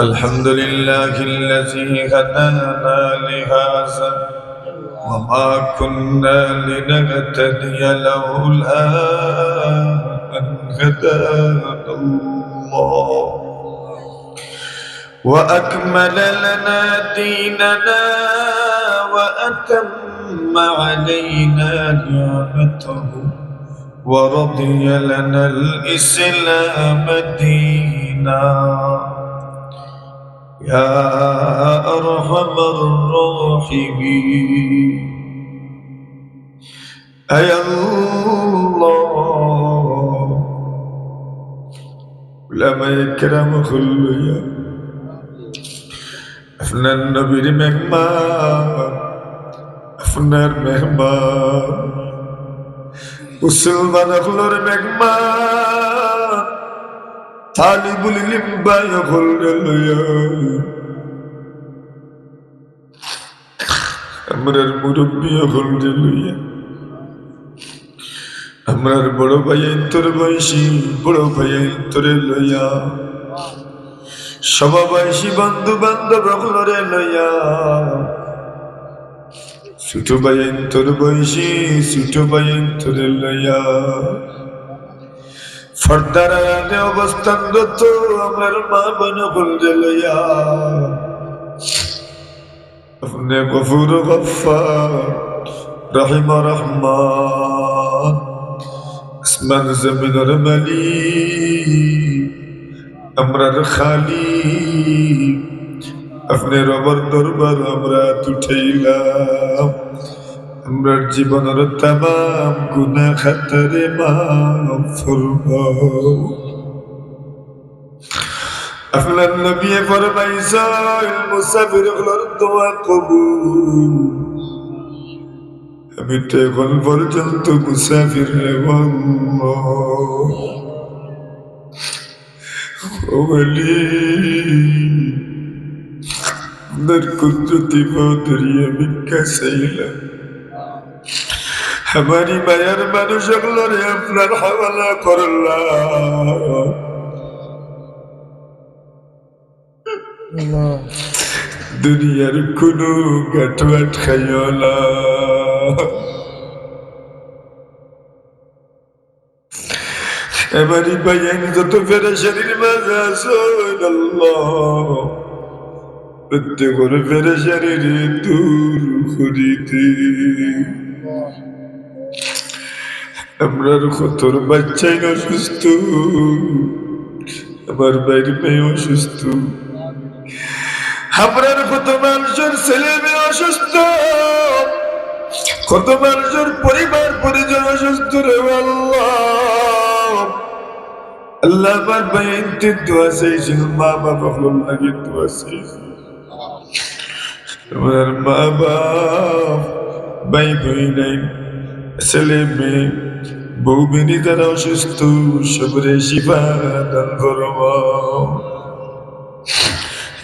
الحمد لله الذي هدانا لهذا وما كنا لنهتدي لولا أن هدانا الله. وأكمل لنا ديننا وأتم علينا نعمته ورضي لنا الإسلام دينا. يا أرحم الراحمين أي الله لما يكرم خليا أفنى النبي مهمان أفنى المهمان وسلمان أخلر مهمان তালিবুল লিম্বাই হল আমরার মুরব্বী হল লইয়া আমরার বড় ভাই তোর বয়সী, বড় ভাই তোরে লইয়া সমবয়সী বন্ধু বান্ধব হলরে লইয়া ছোট ভাইয়েন তোর বয়সী, ছোট ভাইয়েন তোর লইয়া ফর্দার আয়াতে অবস্থানরত আমার মা বোন বলতে লইয়া। আপনি গফুর গফার, রহিম রহমান। আসমান জমিনের মালিক, আমরার খালি আপনি রবর দরবার আমরা তুঠাইলাম। আমরার জীবনের তামাম গুনা খাতারে আপনার নবী ফরমাইছেন মুসাফির হলোর দোয়া কবুল। আমি তো এখন পর্যন্ত মুসাফির ওলি, আপনার কুদরতি বদরিয়া ভিক্ষা চাইলাম আমারই মায়ার মানুষ রে আপনার হাওয়ালা করলাম দুনিয়ার কোনো গাঠোয়াট খাইও না এবারই পাইয়ান যত ফেরা শরীর মাঝে আসো আল্লাহ। প্রত্যেকের ফেরা শরীরে দূর করিতে। আমরার কতর বাচ্চাই অসুস্থ, আমার বাইরে মেয়ে অসুস্থ আমরার কত মানুষের ছেলে মেয়ে অসুস্থ কত মানুষের পরিবার পরিজন অসুস্থ রে আল্লাহ। আল্লাহ আমার বাইনতে দোয়া চাইছিল মা বাবা হল লাগে দোয়া চাইছিল আমার মা বাপ ভাই ভাই নাই, ছেলে মেয়ে বউ বেনি তারা অসুস্থ, সবরে শিবা দান করবাও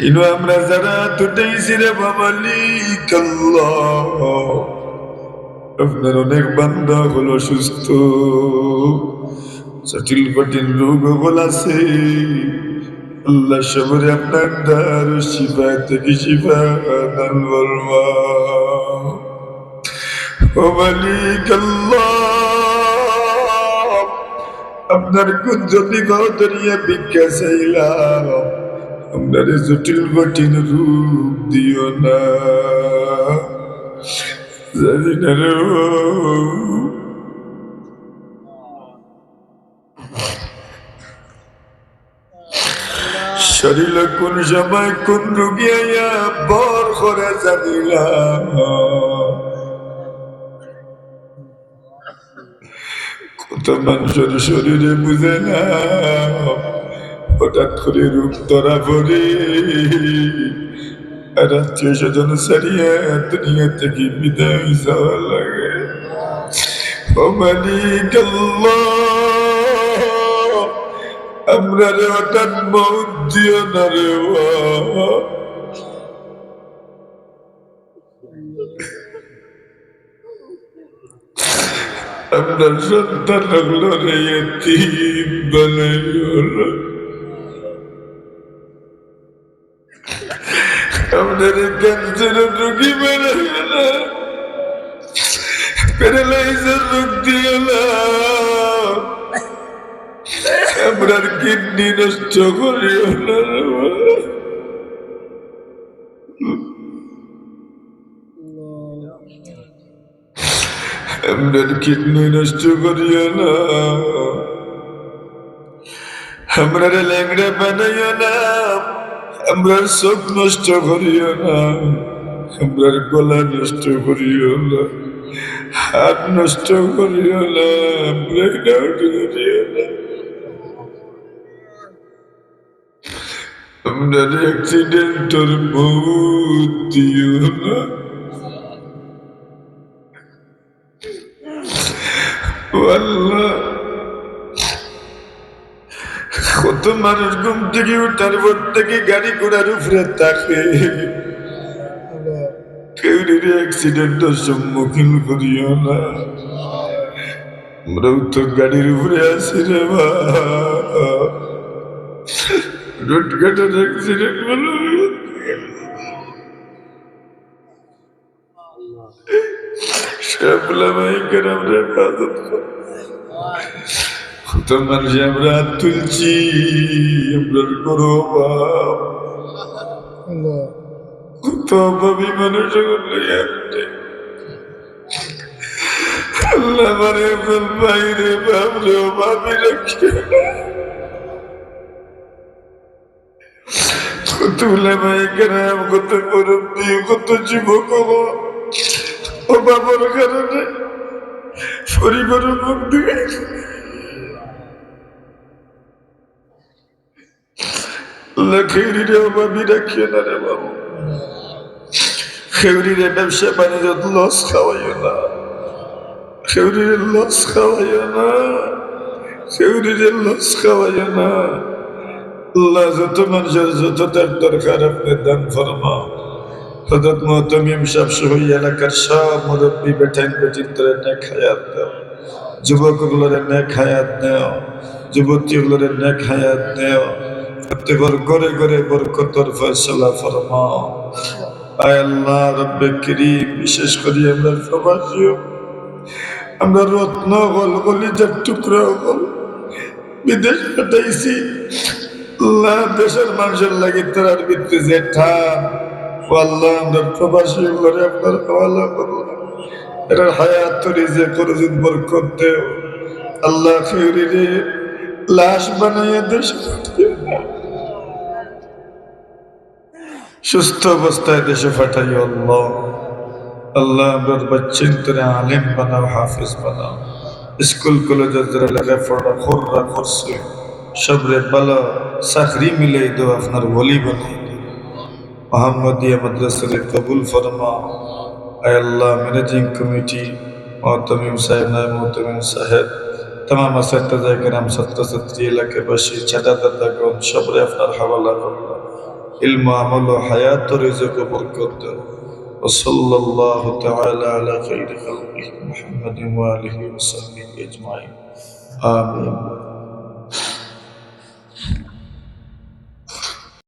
ইনো আমরা যারা তুটাইছি রে বাবালিক আল্লাহ। আপনার অনেক বান্দা হলো সুস্থ জটিল কঠিন রোগ হল আছে। আল্লাহ সবরে আপনার দ্বার শিফা থেকে শিফা দান বলবা ও মালিক আল্লাহ। আপনার গদরিয়া ভিক্ষা চাইলাম। আপনার জটিল কঠিন রূপ দিও না। শরীর কোন সময় কোন রুগী আইয়া বর করে জানিলাম। মানুষের শরীরে বুঝে না। হঠাৎ করে রূপ ধরা পড়ে। আর আত্মীয় স্বজন সারিয়া দুনিয়া থেকে বিদায় যাওয়া লাগে। ও মালিক আমরা রে হঠাৎ মৌত দিও না রে। আপনার সন্তান হলো রে এতিম বানাইও না আমাদের ক্যান্সার রোগী মেরে গেল প্যারালাইজার রোগ দিয়ে আপনার কিডনি নষ্ট করিও না আপনার কিডনি নষ্ট করিও না আমরা ল্যাংড়া বানাইও না আমরার চোখ নষ্ট করিও না আমরার গলা নষ্ট করিও না হাত নষ্ট করিও না ব্রেক আউট করিও না আপনার অ্যাক্সিডেন্টের বহুত দিও না কত মানুষ ঘুম থেকে উঠার পর থেকে গাড়ি ঘোড়ার উপরে থাকে কেউ অ্যাক্সিডেন্টের সম্মুখীন করিও না। আমরাও তো গাড়ির উপরে আছি রে বা রোড ঘাটের অ্যাক্সিডেন্ট বলো আমরা কর কত মানুষ আমরা হাত তুলছি আমরা করো বাপ কত অভাবী মানুষ আল্লাহ মানে বাইরে বাবরে ভাবি রাখি কত ভাই কেরাম কত মুরব্বী কত যুবক অভাবের কারণে পরিবারের মুখ দিয়ে খেউরিরে অভাবী রাখিও না রে বাবু খেউরিরে ব্যবসা বাণিজ্য লস খাওয়াইও না খেউরিরে লস খাওয়াইও না খেউরিরে লস খাওয়াইও না আল্লাহ যত মানুষের যত তার দরকার আপনি দান ফরমা হজরত মোহতমিম সাহেব সহ এলাকার সব মুরব্বী বেঠাইন বেচিত্রের নেক দাও। যুবকগুলোর নেক হায়াত দেও। যুবতীগুলোর নেক হায়াত করিম, বিশেষ করে আমরা প্রবাসীও আমরা রত্ন হল কলিজার বিদেশ পাঠাইছি। দেশের মানুষের লাগে তার ভিত্তি যে ঠান আল্লাহ আমরা প্রবাসী আপনার হওয়ালা করলাম যে করজুদ বরকত দেও। আল্লাহ খেউরি রে, লাশ বানাইয়া দেশে দাও। সুস্থ অবস্থায় দেশে ফাটাই আল্লাহ। আল্লাহ আমরার বাচ্চিন তোরে আলেম বানাও, হাফিজ বানাও। স্কুল কলেজের যারা লেখাপড়া, খোররা করছে সবরে ভালো চাকরি মিলাই দো আপনার বলি বানাই محمدیہ مدرسہ قبول فرما اے اللہ مینیجنگ کمیٹی محتمیم صاحب نائب محتمیم صاحب تمام اساتذہ کرام ستر ستری علاقے باشی چھٹا دردہ کرم شبر افنار حوالہ کرنا علم و عمل و حیات و رزق و برکت وصلى الله تعالى على خير خلقه محمد وآله وصحبه أجمعين آمين